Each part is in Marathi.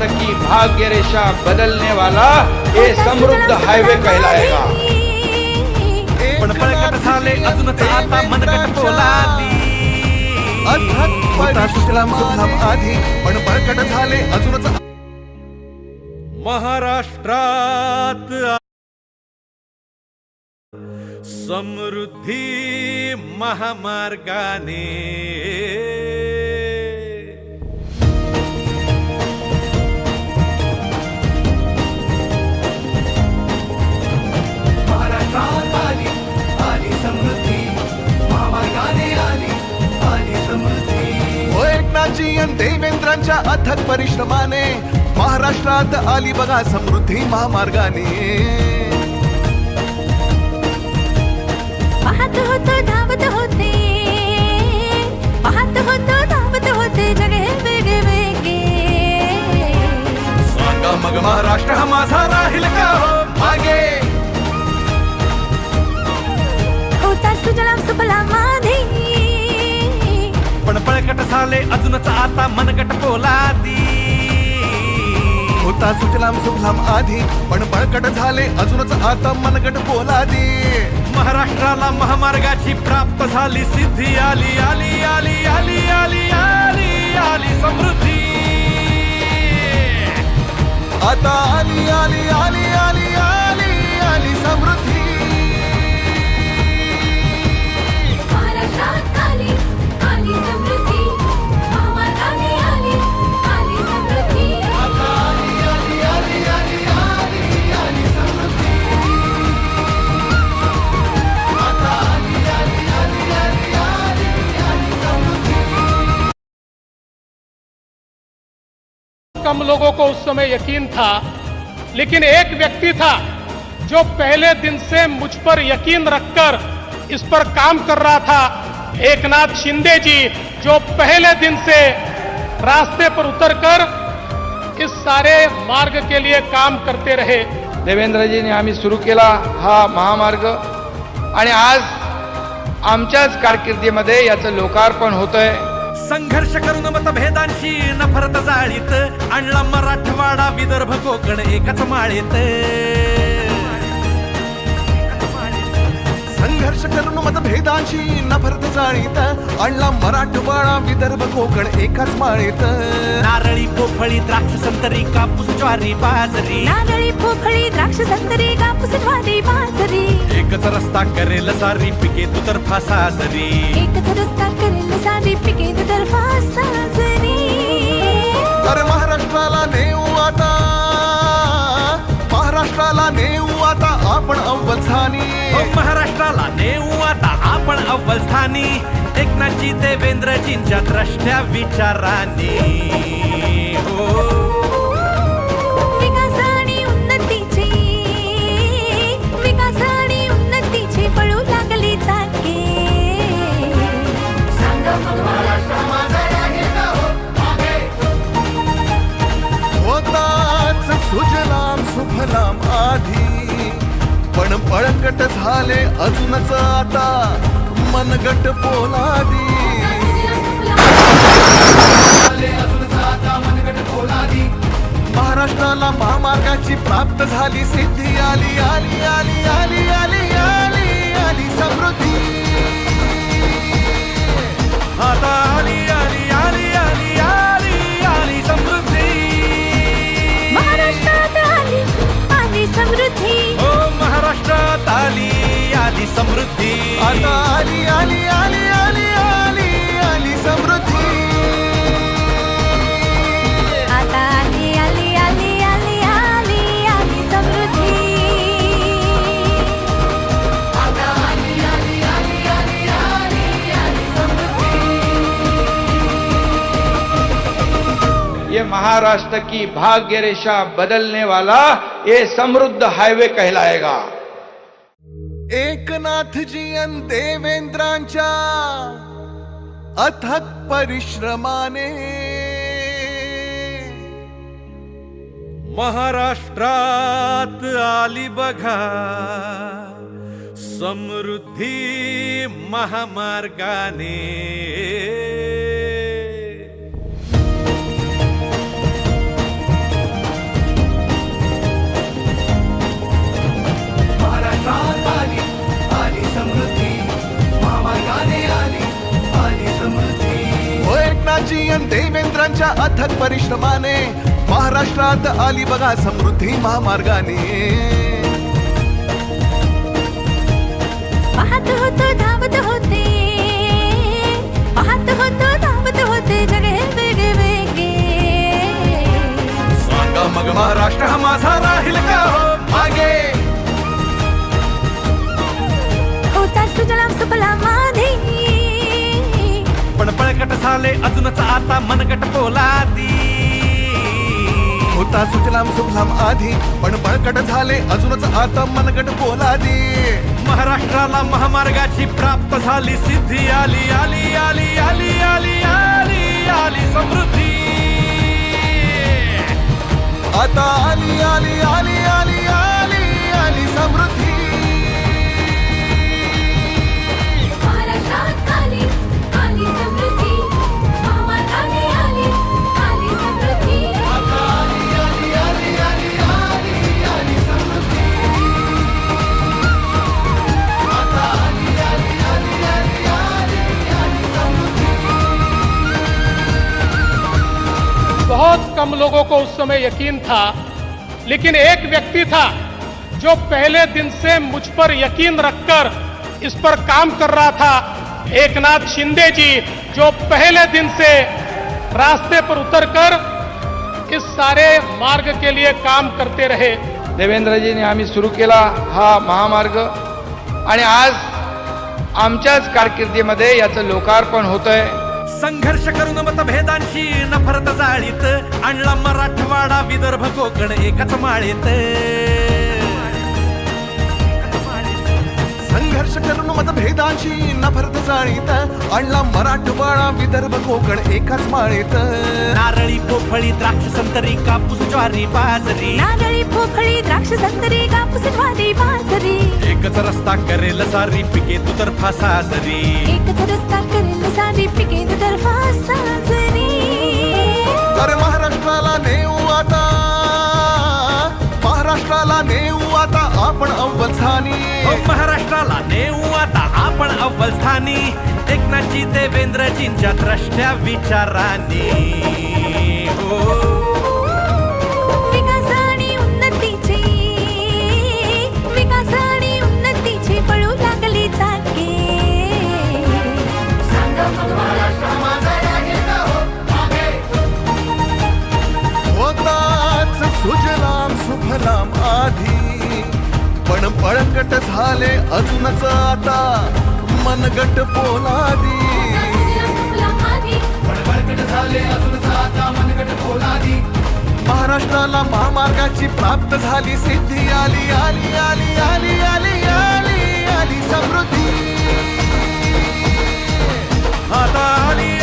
भाग्यरेषा बदलने वाला ये समृद्ध हाईवे कहलाएगा. पण पळकट झाले अजूनच आता मनगट बोलाली होता सुजलाम सुफलाम आधी पण बळकट झाले अजूनच. महाराष्ट्रात समृद्धी महामार्गाने देवेंद्रांच्या अथक परिश्रमाने महाराष्ट्रात आली बघा समृद्धी महामार्गाने. पाहत होतो धावत होते. पाहत होतो धावत होते जगे वेगळे वेगळे सांगा मग महाराष्ट्र हा माझा राहील का हो? मागे. झाले अजूनच आता मनगट बोलादी होता सुजलाम सुफलाम आधी पण बळकट झाले अजूनच आता मनगट बोलादी महाराष्ट्राला महामार्गाची प्राप्त झाली सिद्धी आली आली आली आली आली आली आली समृद्धी. आता आली आली आली आली आली. हम लोगों को उस समय यकीन था लेकिन एक व्यक्ति था जो पहले दिन से मुझ पर यकीन रखकर इस पर काम कर रहा था एकनाथ शिंदे जी जो पहले दिन से रास्ते पर उतरकर इस सारे मार्ग के लिए काम करते रहे। देवेंद्रजीने आम्ही सुरू केला हा महामार्ग आणि आज आमच्याच कारकिर्दीमध्ये याचं लोकार्पण होतंय. संघर्ष करून मतभेदांशी नफरत जाळीत आणला मराठवाडा विदर्भ कोकण एकच माळीत. मतभेदांशी नफरत जाळीत. आणला मराठवाडा विदर्भ कोकण एकाच माळीत. नारळी पोफळी द्राक्ष संतरी कापूस ज्वारी बाजरी. नारळी पोफळी द्राक्ष संत्री कापूस ज्वारी बाजरी. एकच रस्ता करेल सारी पिके तू तर फासाजरी एकच रस्ता करेल सारी पिके दुतर्फा साजरी. अरे महाराष्ट्राला नेऊ आता. महाराष्ट्राला नेऊ आता आपण अव्वलस्थानी हो महाराष्ट्राला नेऊ आपण अव्वल स्थानी एकनाथजी देवेंद्रजींच्या द्रष्ट्या विचारांनी. हो. होताच सुजलाम सुफलाम आधी. पण पळकट झाले अजूनच आता. मनगट पोलादी. महाराष्ट्राला महामार्गाची प्राप्त झाली सिद्धी आली आली आली आली आली आली आली समृद्धी. आता आली आली आली महाराष्ट्र की भाग्य रेशा बदलने वाला ये समृद्ध हाईवे कहलाएगा। एक एकनाथजी अन देवेंद्रांच्या अथक परिश्रमाने महाराष्ट्रात आली बघा, समृद्धी महामार्गाने. आणि देवेंद्रांच्या अथक परिश्रमाने महाराष्ट्रात आली बघा समृद्धी महामार्गाने. पाहत होतो धावत होते. पाहत होतो धावत होते जग हे वेगळे वेगळे सांगा मग महाराष्ट्र हा माझा राहील का हो? मागे. होता सुजलाम सुफला पळकट झाले अजूनच आता मनगट पोलादी. होता सुजलाम सुफलाम आधी पण बळकट झाले अजूनच आता मनगट पोलादी. महाराष्ट्राला महामार्गाची प्राप्त झाली सिद्धी आली आली आली आली आली आली आली समृद्धी. आता आली आली आली आली आली आली समृद्धी. बहुत कम लोगों को उस समय यकीन था लेकिन एक व्यक्ति था जो पहले दिन से मुझ पर यकीन रखकर इस पर काम कर रहा था एकनाथ शिंदे जी जो पहले दिन से रास्ते पर उतरकर इस सारे मार्ग के लिए काम करते रहे। देवेंद्रजीने आम्ही सुरू केला हा महामार्ग आणि आज आमच्याच कारकिर्दीमध्ये याचं लोकार्पण होतंय. संघर्ष करून मतभेदांशी नफरत जाळीत आणला मराठवाडा विदर्भ कोकण एकाच माळीत. संघर्ष करून मतभेदांची नफरत जाणीत आणला मराठवाडा विदर्भ कोकण एकाच माळीत. नारळी पोफळी द्राक्ष संतरी कापूस ज्वारी बाजरी. नारळी पोफळी द्राक्ष संत्री कापूस ज्वारी बाजरी. एकच रस्ता करेल सारी पिके दुतर्फा साजरी. एकच रस्ता करेल सारी पिके दुतर्फा साजरी. अरे महाराष्ट्राला नेऊ आता हो महाराष्ट्राला नेऊ आता आपण अव्वल स्थानी एकनाथजी देवेंद्रजींच्या द्रष्ट्या विचारांनी. हो. विकास आणि उन्नतीची विकास आणि उन्नतीची पळू लागली चाके. होताच सुजलाम सुफलाम आधी. पण पळकट झाले अजूनच आता. मनगट पोलादी. महाराष्ट्राला महामार्गाची प्राप्त झाली सिद्धी आली आली आली आली आली आली आली समृद्धी. आता आली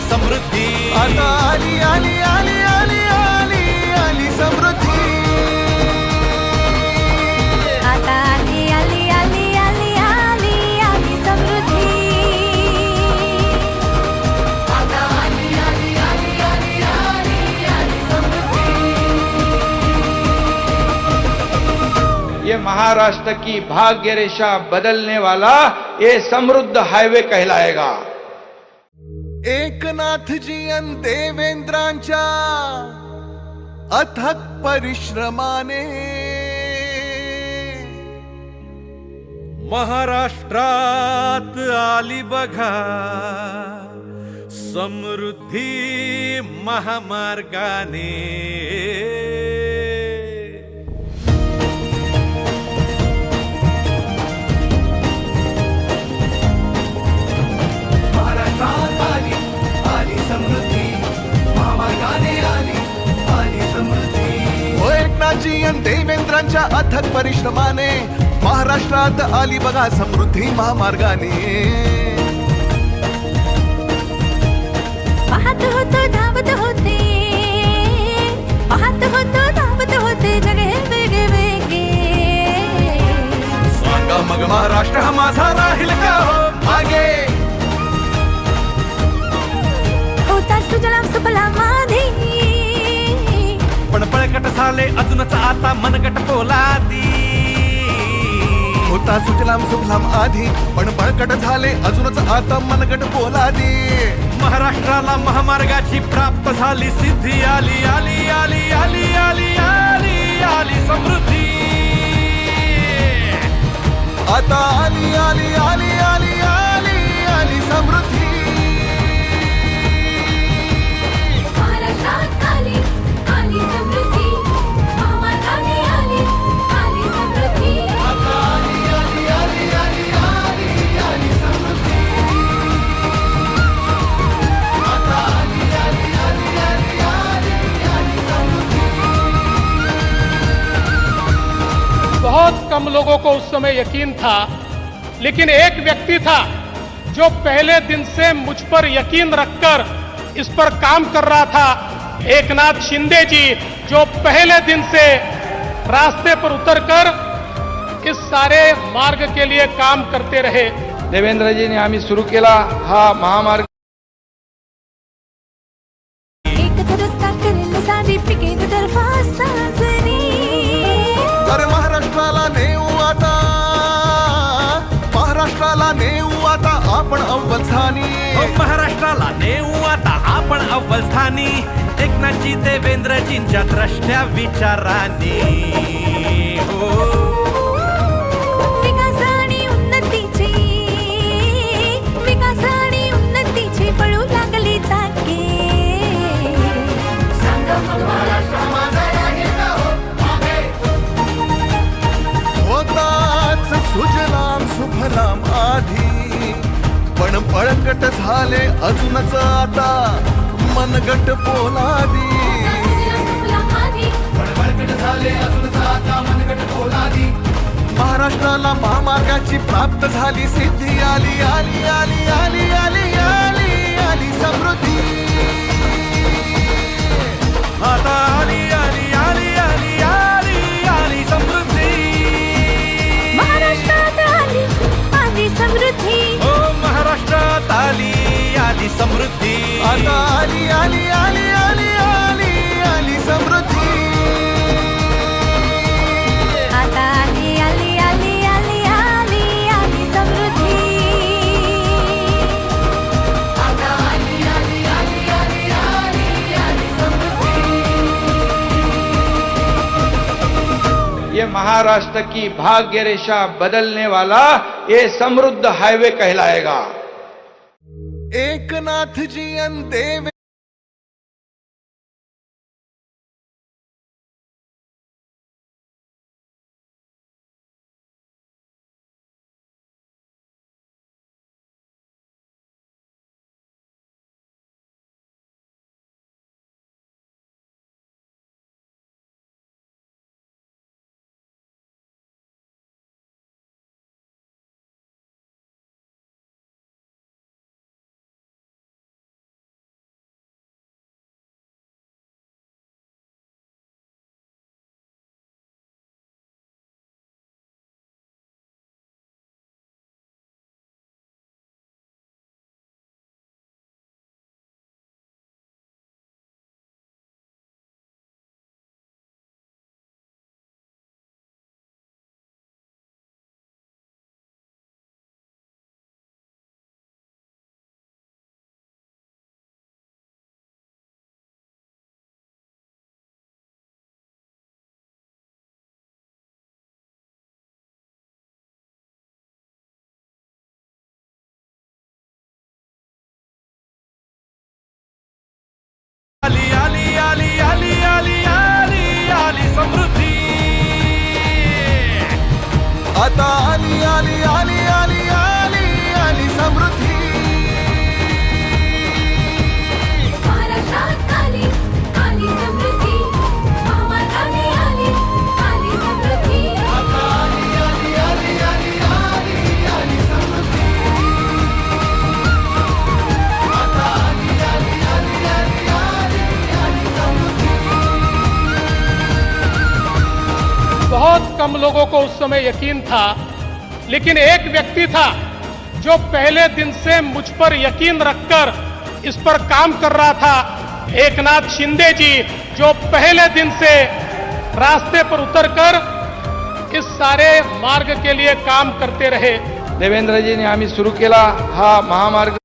आली समृद्धी आता आली आली आली आली आली आली समृद्धी आता आली आली आली आली आली आली समृद्धी ये महाराष्ट्र की भाग्य रेशा बदलने वाला ये समृद्ध हाईवे कहलाएगा एकनाथजी अन देवेंद्रांच्या अथक परिश्रमाने महाराष्ट्रात आली बघा. समृद्धी महामार्गाने अथक परिश्रमाने महाराष्ट्रात आली बघा समृद्धी महामार्गाने. पाहत होतो धावत होते. पाहत होतो धावत होते जग हे वेगळे सांगा मग महाराष्ट्र हा माझा राहील का हो? मागे. होता सुजलाम बळकट झाले अजूनच आता मनगट पोलादी. होता सुजलाम सुफलाम आधी पण बळकट झाले अजूनच आता मनगट पोलादी. महाराष्ट्राला महामार्गाची प्राप्त झाली सिद्धी आली आली आली आली आली आली आली समृद्धी. आता आली आली आली आली आली आली समृद्धी. बहुत कम लोगों को उस समय यकीन था लेकिन एक व्यक्ति था जो पहले दिन से मुझ पर यकीन रखकर इस पर काम कर रहा था एक नाथ शिंदे जी जो पहले दिन से रास्ते पर उतरकर इस सारे मार्ग के लिए काम करते रहे। देवेंद्रजींनी आम्ही सुरू केला हा महामार्ग। एकच रस्ता करेल सारी पिके तर्फा आपण अव्वल स्थानी हो, महाराष्ट्राला नेऊ आता आपण अव्वल स्थानी एकनाथजी देवेंद्रजींच्या द्रष्ट्या विचारांनी. हो. बळकट झाले अजूनच आता. मनगट पोलादी. महाराष्ट्राला महामार्गाची प्राप्त झाली सिद्धी आली आली आली आली आली आली आली समृद्धी. आता आली आली ये महाराष्ट्र की भाग्य रेशा बदलने वाला ये समृद्ध हाईवे कहलाएगा। एकनाथ जी अन आता आली आली आली आली आली आली समृद्धी बहुत कम लोगों को उस समय यकीन था, लेकिन एक व्यक्ति था जो पहले दिन से मुझ पर यकीन रखकर इस पर काम कर रहा था एक नाथ शिंदे जी, जो पहले दिन से रास्ते पर उतरकर इस सारे मार्ग के लिए काम करते रहे। देवेंद्रजींनी आम्ही सुरू केला हा, महामार्ग